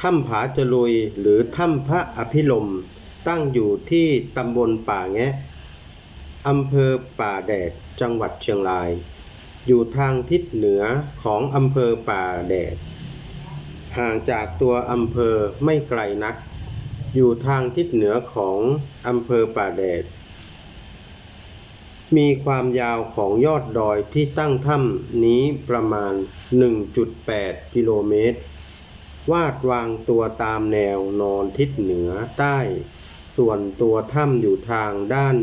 ถ้ำผาจลุยหรือถ้ำพระอภิรมตั้งอยู่ที่ตำบลป่าแงะอำเภอป่าแดดจังหวัดเชียงราย อยู่ทางทิศเหนือของอำเภอป่าแดด ห่างจากตัวอำเภอไม่ไกลนัก อยู่ทางทิศเหนือของอำเภอป่าแดด มีความยาวของยอดดอยที่ตั้งถ้ำนี้ประมาณ 1.8 กิโลเมตร วาดวางตัวตามแนวนอนทิศเหนือใต้ ส่วนตัวถ้ำอยู่ทางด้าน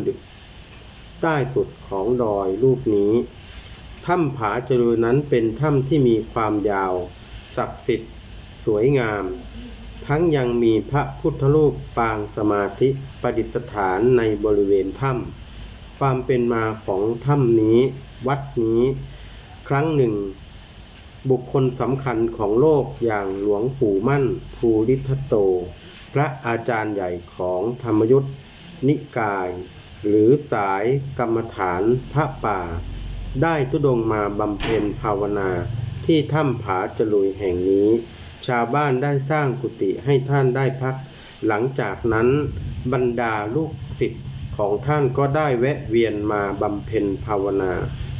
ใต้สุดของดอยลูกนี้ ถ้ำผาจรุนั้นเป็นถ้ำที่มีความยาว ศักดิ์สิทธิ์ สวยงาม ทั้งยังมีพระพุทธรูปปางสมาธิประดิษฐานในบริเวณถ้ำความเป็นมาของถ้ำนี้ วัดนี้ ครั้งหนึ่ง บุคคลสำคัญของโลกอย่างหลวงปู่มั่นภูริทัตโต พระอาจารย์ใหญ่ของธรรมยุทธนิกาย หรือสายกรรมฐานพระป่า ได้ทุดงมาบำเพ็ญภาวนาที่ถ้ำผาจลุยแห่งนี้ ชาวบ้านได้สร้างกุฏิให้ท่านได้พัก หลังจากนั้นบรรดาลูกศิษย์ของท่านก็ได้แวะเวียนมาบำเพ็ญภาวนา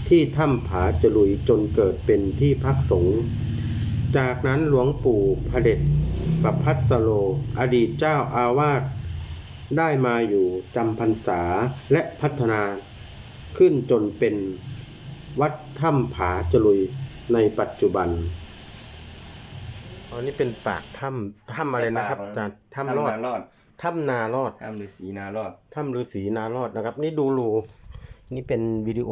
ที่ถ้ำผาจลุยจนเกิดเป็นที่พักสงฆ์จากนั้นหลวงปู่พระเด็จประพัสโล อดีตเจ้าอาวาสได้มาอยู่จำพรรษาและพัฒนาขึ้นจนเป็นวัดถ้ำผาจลุยในปัจจุบันอันนี้เป็นปากถ้ำถ้ำอะไรนะครับอาจารย์ถ้ำรอดนารอดถ้ำนารอดถ้ำฤาษีนารอดถ้ำฤาษีนารอดนะครับ นี่ดูรูนี่เป็นวิดีโอ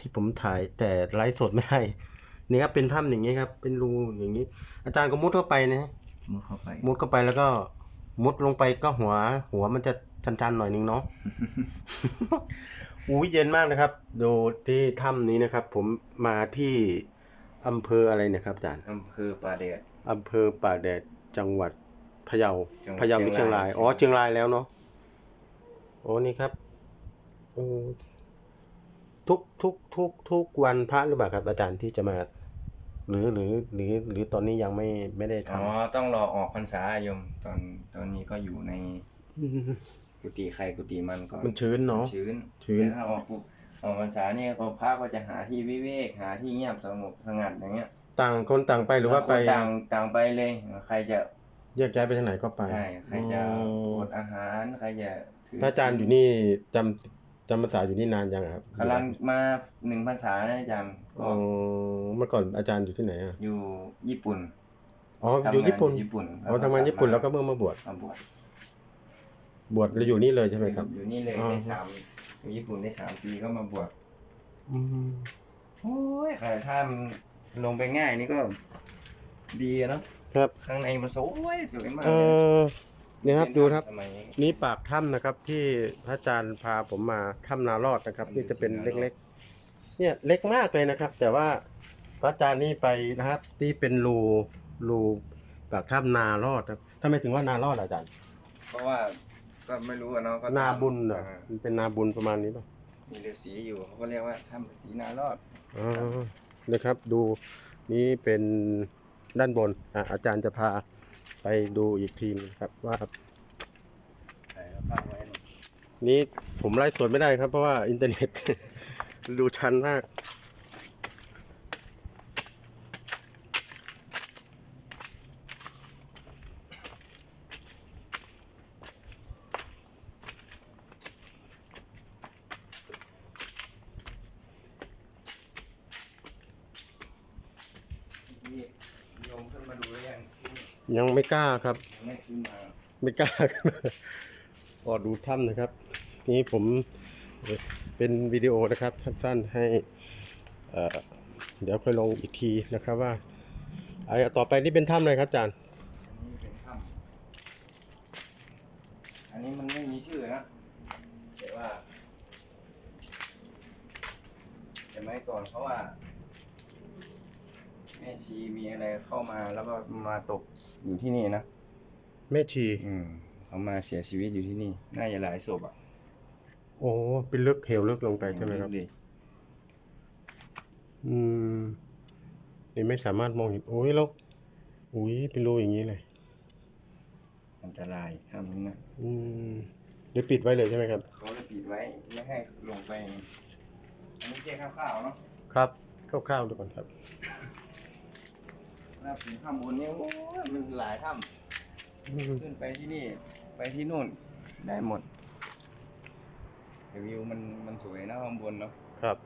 ที่ผมถ่ายแต่ไลฟ์สดไม่ได้นี่ครับเป็นถ้ำอย่างนี้ครับ เป็นรูอย่างนี้ อาจารย์ก็มุดเข้าไปนะมุดเข้าไปมุดเข้าไปแล้วก็มุดลงไปก็หัว หัวมันจะชันๆหน่อยนึงเนาะอุ้ยเย็นมากนะครับดูที่ถ้ำนี้นะครับ ผมมาที่อำเภออะไรเนะครับอาจารย์อำเภอป่าแดดอำเภอป่าแดดจังหวัดพะเยาจังหวัดพะเยาหรือเชีเชียยงงรารายยอ๋อเชียงรายแล้วเนาะโอ้นี่ครับโอ้ ทุกทุกทุกทุกวันพระหรือเปล่าครับอาจารย์ที่จะมา หรือหรือหรือหรือตอนนี้ยังไม่ไม่ได้ทอ๋อต้องรอออกพรรษาโยมตอนตอนนี้ก็อยู่ในำกุฏิใครกุฏิมันก็มันชื้นเนาะชื้นชื้นแต่ถ้าออกปุ๊บออกพรรษาเนี่ยก็พระก็จะหาที่วิเวกหาที่เงียบสงบสงัดอย่างเงี้ย ต่างคนต่างไปหรือว่าไปคนต่างต่างไปเลย ใครจะแยกย้ายไปทางไหนก็ไปใช่ใครจะอ๋ออดอาหารใครจะถืพระอาจารย์อยู่นี่จำ จำภาษาอยู่นี่นานยังครับกำลังมาหนึ่งพรรษานะอาจารย์ก็อ๋อเมื่อก่อนอาจารย์อยู่ที่ไหนอะอยู่ญี่ปุ่นอ๋อทำอยู่งานญี่ปุ่นญี่ปุ่นอ๋อทำงานญี่ปุ่นแล้วก็เมื่อมาบวชมาบวชบวชแล้วอยู่นี่เลยใช่ไหมครับ อยู่นี่เลยอ๋อได้สามอยู่ญี่ปุ่นได้สามปีก็มาบวชอืมโอ้ยแต่ถ้ามันลงไปง่ายนี่ก็ดีอะเนาะครับ ข้างในมันสวยสวยมากเอเลยอเนี่ยครับดูครับสมัยนี้นี่ปากถ้ำนะครับ ที่พระอาจารย์พาผมมาถ้ำนารอดนะครับ นี่จะเป็นเล็กๆ เนี่ยเล็กมากเลยนะครับ แต่ว่าพระอาจารย์นี่ไปนะครับที่เป็นรูรูปากถ้ำนารอดครับทำไมถึงว่านารอดอะอาจารย์ เพราะว่าก็ไม่รู้อะเนาะก็นาบุญเหรออ่ามันเป็นนาบุญประมาณนี้ป่ะมีฤาษีอยู่เขาก็เรียกว่าถ้ำฤาษีนารอดอ๋อนะครับ ดูนี่เป็นด้านบนอะอาจารย์จะพา ไปดูอีกทีนึงครับว่าใส่แล้วผ้าไว้เนี่ยนี่ผมไลฟ์สดไม่ได้ครับ เพราะว่าอินเทอร์เน็ต ดูชันมาก นี่โยมขึ้นมาดูหรือยัง ยังไม่กล้าครับ ไม่กล้าก็ดูถ้ำนะครับ นี่ผมเป็นวิดีโอนะครับสั้นๆให้เดี๋ยวค่อยลงอีกทีนะครับว่าอะไรต่อไปนี่เป็นถ้ำอะไรครับอาจารย์อันนี้เป็นถ้ำอันนี้มันไม่มีชื่อนะแต่ว่าสมัยก่อนเขาะว่า แม่ชีมีอะไรเข้ามาแล้วก็มาตกอยู่ที่นี่นะแม่ชี อืมเขามาเสียชีวิตอยู่ที่นี่ น่าจะหลายศพอะโอ้เป็นลึกเหวลึกลงไปใช่ไหมครับดีอืมนี่ไม่สามารถมองเห็นโอ้ยแล้วอุ้ยเป็นรูอย่างนี้เลยอันตรายทำนี้นะอืมเดี๋ยวปิดไว้เลยใช่ไหมครับเขาเลยปิดไว้ไม่ให้ลงไปอันนี้แค่คร่าวๆเนาะครับคร่าวๆดูก่อนครับ ถ้าถึงข้างบนนี่โอ้ยมันหลายถ้อืมำขึ้นไปที่นี่ ไปที่นู่น ได้หมดแต่วิวมันมันสวยนะข้างบนเนาะครับ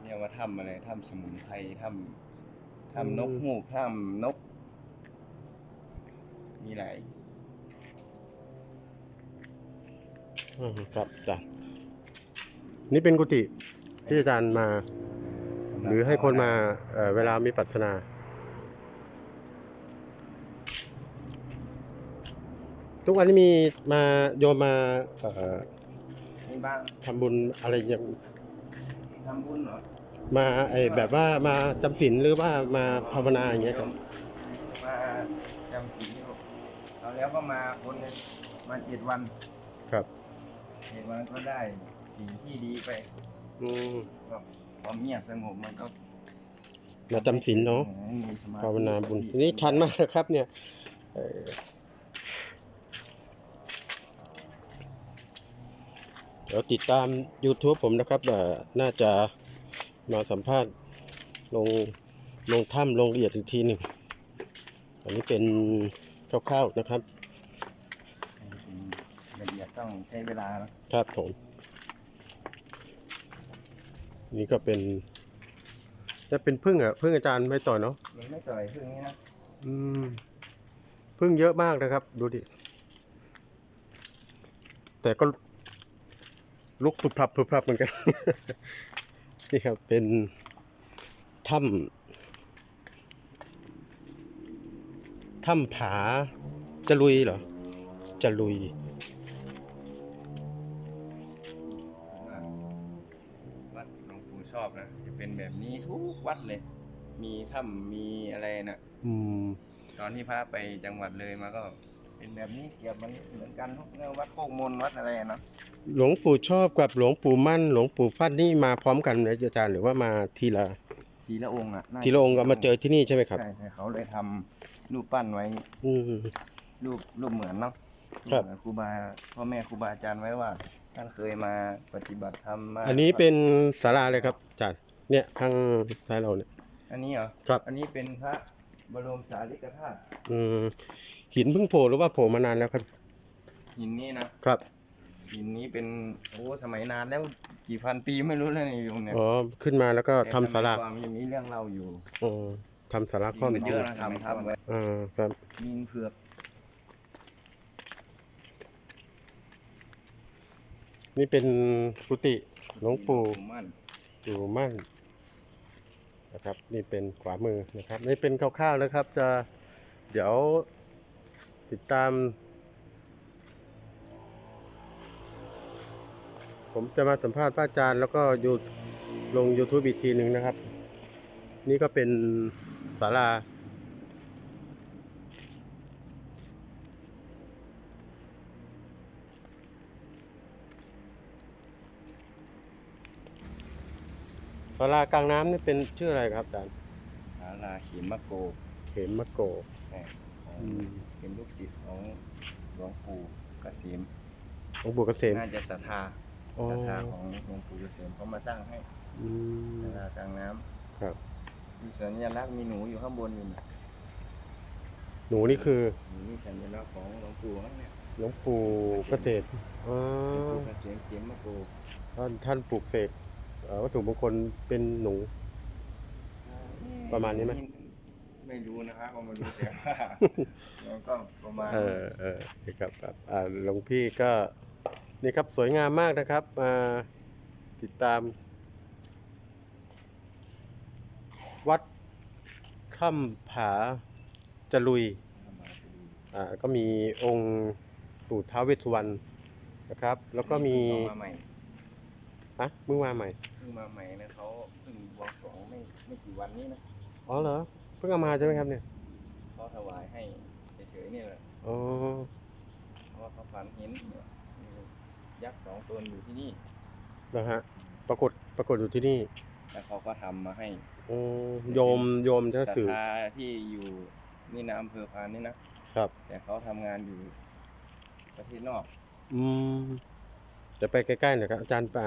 เนี่ยว่าถ้ำอะไรถ้ำสมุนไพรถ้ำถ้ำนกฮูกถ้ำนก มีหลายอืมครับจ้ะนี่เป็นกุฏิที่อาจารย์มาสำบหรือให้คนมาเอ่อเวลามีปรัสนา ทุกวันนี้มีมาโยมมาเอ่อมีบ้างทำบุญอะไรอย่างทำบุญเหรอมาไอแบบว่ามาจำศีลหรือว่ามาภาวนาอย่างเงี้ยครับมาจำศีลอยู่เอาแล้วก็มาคนหนึงมาเจ็ดวันครับเจ็ดวันก็ได้สิ่งที่ดีไปอืมก็ความเงียบสงบมันก็มาจำศีลเนาะมีสมาธิภาวนาบุญทีนี้ชันมากนะครับเนี่ยเอ่อ ดี๋ยวติดตาม YouTube ผมนะครับเอ่อน่าจะมาสัมภาษณ์ลงลงถ้ำลงละเอียดอีกทีหนึ่งอันนี้เป็นคร่าวๆนะครับละเอียดต้องใช้เวลานะครับผม นี่ก็เป็นจะเป็นพึ่งอะพึ่งอาจารย์ไม่ต่อยเนาะมันไม่ต่อยพึ่งนี้นะอืมพึ่งเยอะมากนะครับ ดูดิแต่ก็ ลุกพลุบพลับพลุบพลับเหมือนกัน นี่ครับเป็นถ้ำถ้ำผาจะลุยเหรอ จะลุย วัดหลวงปู่ชอบนะ จะเป็นแบบนี้ทุกวัดเลย มีถ้ำมีอะไรนะอืม ตอนที่พาไปจังหวัดเลยมาก็ เป็นแบบนี้เกี่ยวมันเหมือนกันทุกเรื่องวัดโคกมนวัดอะไรอะเนาะ หลวงปู่ชอบกับหลวงปู่มั่น หลวงปู่ฟัดนี่มาพร้อมกันไหมอาจารย์หรือว่ามาทีละทีละองค์อะน่าจทีละองค์ก็มาเจอที่นี่ใช่ไหมครับ ใช่ใช่เขาเลยทำรูปปั้นไว้อืม รูปรูปเหมือนเนาะครับ เหมือนครูบาพ่อแม่ครูบาอาจารย์ไว้ว่าท่านเคยมาปฏิบัติธรรมมาอันนี้เป็นศาลาเลยครับอาจารย์เนี่ยข้างซ้ายเราเนี่ย อันนี้เหรอครับ อันนี้เป็นพระบรมสารีริกธาตุอืมหินเพิ่งโผล่หรือว่าโผล่มานานแล้วครับ หินนี้นะครับ หินนี้เป็นโอ้สมัยนานแล้วกี่พันปีไม่รู้แล้วนี่โยมเนี่ยอ๋อขึ้นมาแล้วก็ทำศาลาแต่สมัยก่อนมันยังมีเรื่องเล่าอยู่อ๋อทำศาลาครอบมันเยอะนะทำทำไว้อ่าครับมินเผือกนี่เป็นกุฏิหลวงปู่มั่นอยู่มั่นนะครับ นี่เป็นขวามือนะครับ นี่เป็นคร่าวๆนะครับ จะเดี๋ยวติดตาม ผมจะมาสัมภาษณ์พระอาจารย์ แล้วก็ยูลง YouTube อีกทีหนึ่งนะครับ นี่ก็เป็นศาลา ศาลากลางน้ำนี่เป็นชื่ออะไรครับอาจารย์ศาลาเขมโกเขมมะโกแต่ของอืมเป็นลูกศิษย์ของหลวงปู่เกษมหลวงปู่เกษมน่าจะศรัทธา อ๋อศรัทธาของหลวงปู่เกษมเขามาสร้างให้อืม ศาลากลางน้ำครับ มีสัญลักษณ์มีหนูอยู่ข้างบนอยู่นี่หนูนี่คือนี่สัญลักษณ์ของหลวงปู่มั้งเนี่ยหลวงปู่เกษตรอ๋อหลวงปู่เกษมเขมโกท่านท่านปลูกเสกเอ่อวัตถุมงคลเป็นหนู ประมาณนี้ไหม ไม่รู้นะครับก็ไม่รู้แต่ว่ามันก็ประมาณ เออเออโอเคครับครับอ่าหลวงพี่ก็ นี่ครับสวยงามมากนะครับมาติดตาม วัดถ้ำผาจลุยอ่าก็มีองค์ปู่ท้าวเวสสุวรรณนะครับ แล้วก็มีเพิ่งมาใหม่ฮะมึงมาใหม่ เพิ่งมาใหม่นะเขาเพิ่งบวงสรวงไม่ไม่กี่วันนี้นะอ๋อเหรอ เพิ่งเอามาใช่ไหมครับเนี่ยเขาถวายให้เฉยๆนี่แหละอ๋อ เพราะว่าเขาฝันเห็นเนี่ ยมียักษ์สองตนอยู่ที่นี่แล้วฮะปรากฏปรากฏอยู่ที่นี่แล้วเขาก็ทำมาให้ โอ้โยมโยมจะศรัทสื่อธาที่อยู่นี่นะอำเภอพานนี่นะ ครับ แต่เขาทำงานอยู่ประเทศนอก อืมจะไปใกล้ๆหน่อยครับอาจารย์อ่า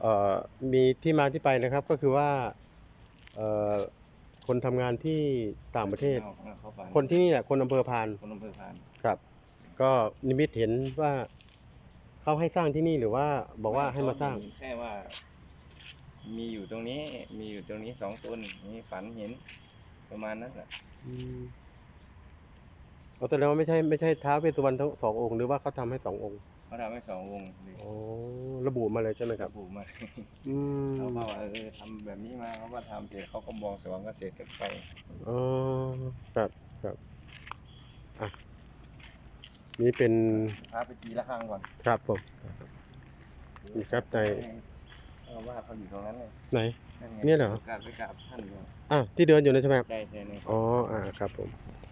เอ่อมีที่มาที่ไปนะครับ ก็คือว่าเอ่อคนทำงานที่ต่างประเทศ นอกนะเขาฝันคนที่นี่แหละคนอำเภอพานคนอำเภอพาน ครับ ก็นิมิตเห็นว่า เขาให้สร้างที่นี่หรือว่าบอกว่าให้มาสร้าง แค่ว่า มีอยู่ตรงนี้ มีอยู่ตรงนี้สองตนมีฝันเห็นประมาณนั้นแหละอืมเอาแสดงว่าไม่ใช่ไม่ใช่ท้าวเวสสุวรรณทั้งสององค์หรือว่าเขาทำให้สององค์เขาทำให้สองวงเลยอ๋อระบุมาเลยใช่ไหมครับระบุมาอืมเขาบอกว่าเออทำแบบนี้มาเขาก็ทำเสร็จเขาก็บวงสรวงก็เสร็จกันไป อ๋อครับครับอะ นี่เป็นพาไปทีละครั้งก่อนครับผมนี่ครับในเอาว่าเขาอยู่ตรงนั้นเลยไหนนั่นไงเนี่ยเหรอ กราบไปกราบท่านอยู่อะที่เดินอยู่นะใช่ไหมครับได้ใช่ไหมอ๋ออ่าครับผมเ